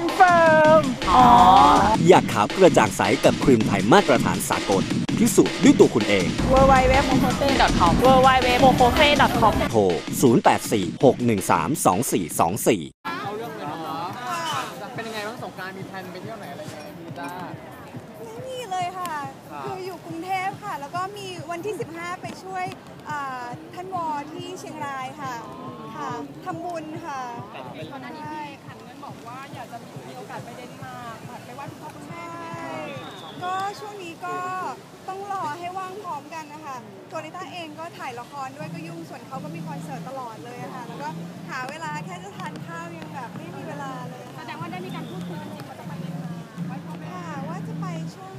เฟิร์ม อ๋อ อยากขาวกระจ่างใสกับครีมไทยมาตรฐานสากล พิสูจน์ด้วยตัวคุณเอง w w w m o k o s e com w w w m o k o f e com โทร 0846132424เป็นยังไงบ้างสงกรารมีแพลนไปเที่ยวไหนอะไรยังไงดีจ้า ไม่มีเลยค่ะ ครับ คืออยู่กรุงเทพค่ะ แล้วก็มีวันที่ 15 ไปช่วยอ่าท่านวอที่เชียงรายค่ะ ค่ะทำบุญค่ะก่อนหน้านี้พี่ขันเงินบอกว่าอยากจะมีโอ กาสไปเดนมาร์กไปไหว้คุณพ่อคุณแม่ก็ช่วงนี้ก็ต้องรอให้ว่างพร้อมกันนะคะตัวลิต้าเองก็ถ่ายละครด้วยก็ยุ่งส่วนเขาก็มีคอนเสิร์ตตลอดเลยอะค่ะแล้วก็หาเวลาแค่จะทานข้าวยังแบบไม่มีเวลาเลยแสดงว่าได้มีการพูดคุยกันจริงว่าจะไปเดนมาร์กไหว้พ่อแม่ค่ะว่าจะไปช่วง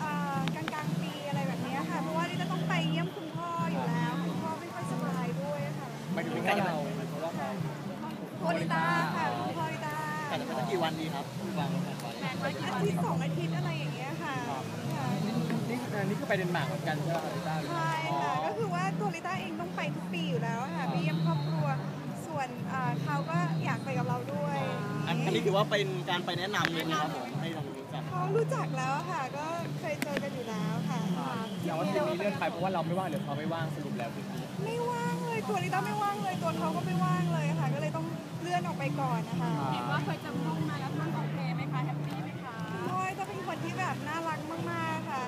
เอ่อกลางกลางๆปีอะไรแบบนี้ค่ะเพราะว่าดิจะต้องไปเยี่ยมคุณพ่ออยู่แล้วคุณพ่อไม่ค่อยสบายด้วยค่ะไม่ถึงว่าเราเพราะว่าเราโคลิตาค่ะคุณพ่อลิตา แต่จะไปสักกี่วันดีครับวางแผนไว้อาทิตย์สองอาทิตย์อะไรอย่างเงี้ยค่ะค่ะนี่อันนี้คือไปเดนมาร์กเหมือนกันใช่ไหมครับลิต้าใช่ค่ะก็คือว่าตัวลิต้าเองต้องไปทุกปีอยู่แล้วค่ะไปเยี่ยมครอบครัวส่วนเอ่อเขาก็อยากไปกับเราด้วยอันอันนี้ถือว่าเป็นการไปแนะนำเลยนะครับผมให้เรารู้จักเขารู้จักแล้วค่ะก็เคยเจอกันอยู่แล้วค่ะแต่ว่าทริปนี้เลื่อนไปเพราะว่าเราไม่ว่างหรือเขาไม่ว่างสรุปแล้วทริปนี้ไม่ว่างเลยตัวลิต้าไม่ว่างเลยตัวเขาก็ไม่ ไปก่อนนะคะว่าเคยจำลองมาแล้วท่านโอเคไหมคะแฮปปี้ไหมคะพลอยก็เป็นคนที่แบบน่ารักมากๆค่ะ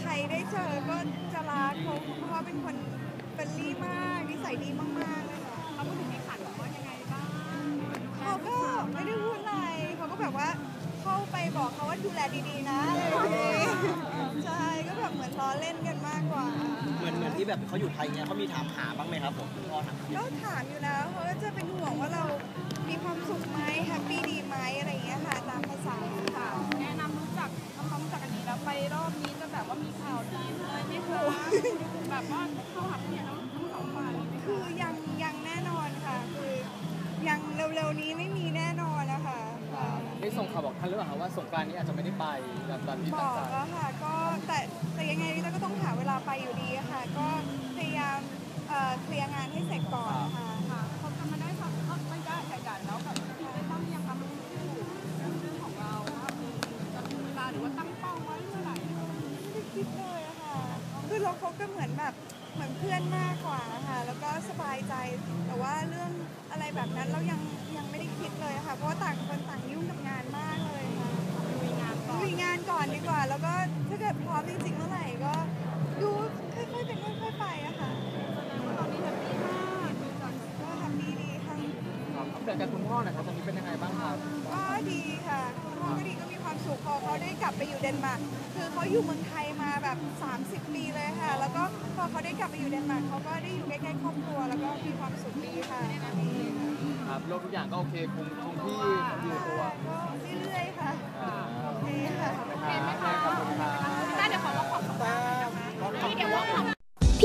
ใครได้เจอก็จะรักเขาคุณพ่อเป็นคนเฟรนลี่มากนิสัยดีมากๆเลยค่ะเขาพูดถึงมีขันบอกว่ายังไงบ้างเขาก็ไม่ได้พูดอะไรเขาก็แบบว่าเข้าไปบอกเขาว่าดูแลดีๆนะอะไรอย่างงี้ใช่ก็แบบเหมือนล้อเล่นกันมากกว่า เหมือนเหมือนที่แบบเขาอยู่ไทยเงี้ยเขามีถามหาบ้างไหมครับผมคุณพ่อถามก็ถามอยู่แล้วเขาก็จะเป็นห่วงว่าเรามีความสุขไหมแฮปปี้ดีไหมอะไรอย่างเงี้ยค่ะตามภาษาค่ะแนะนำรู้จักทำความรู้จักกันนี้แล้วไปรอบนี้จะแบบว่ามีข่าวดีเลยไหมคะแบบว่าเข้าหาเนี่ยทั้งทั้งสองฝ่ายเลยไหมคะคือยังยังแน่นอนค่ะ คือยังเร็วๆนี้ไม่มีแน่นอนนะคะค่ะได้ ส่งข่าวบอกท่านหรือเปล่าครับว่าสงกรารนี้อาจจะไม่ได้ไปตามตามที่บตั้งอกใจแล้วค่ะก็แต่แต่ยังไงลิต้าก็ต้องหาเวลาไปอยู่ดีอะค่ะ ก็พยายามเอ่อเคลียร์งานให้เสร็จก่อนนะคะค่ะ เขาทำมาได้สักพักไม่ได้ใหญ่ๆแล้วแบบที่ได้ตั้งยังทำรู้อยู่เรื่องของเราว่าจะมีเวลาหรือว่าตั้งเป้าไว้เมื่อไหร่ไม่ได้คิดเลยอะค่ะ คือเราเขาก็เหมือนแบบเหมือนเพื่อนมากกว่าค่ะ แล้วก็สบายใจ แต่ว่าเรื่องอะไร แบบนั้นเรายังยังไม่ได้คิดเลยค่ะ เพราะว่าต่างคนต่างยุ่งกับงานมากเลยค่ะลุยงานก่อนลุยงานก่อนดีกว่า แล้วก็ถ้าเกิดพร้อมจริงๆเมื่อไหร่ก็ดูค่อยๆเป็นค่อยๆไปอะค่ะตอนนี้แฮปปี้มากดูจากก็แฮปปี้ดีค่ะครับอัปเดตกับคุณพ่อหน่อยครับตอนนี้เป็นยังไงบ้างครับก็ดีค่ะคุณพ่อก็ดีก็มีความสุขพอเขาได้กลับไปอยู่เดนมาร์กคือเขาอยู่เมืองไทยมาแบบ 30 ปีเลยค่ะ แล้วก็พอเขาได้กลับไปอยู่เดนมาร์กเขาก็ได้อยู่ใกล้ๆครอบครัว แล้วก็มีความสุขดีค่ะ ครับโลกทุกอย่างก็โอเคคงคงที่อยู่ตัวก็เรื่อยๆค่ะอ่าโอเคค่ะครับขอบคุณครับได้เดี๋ยวขอ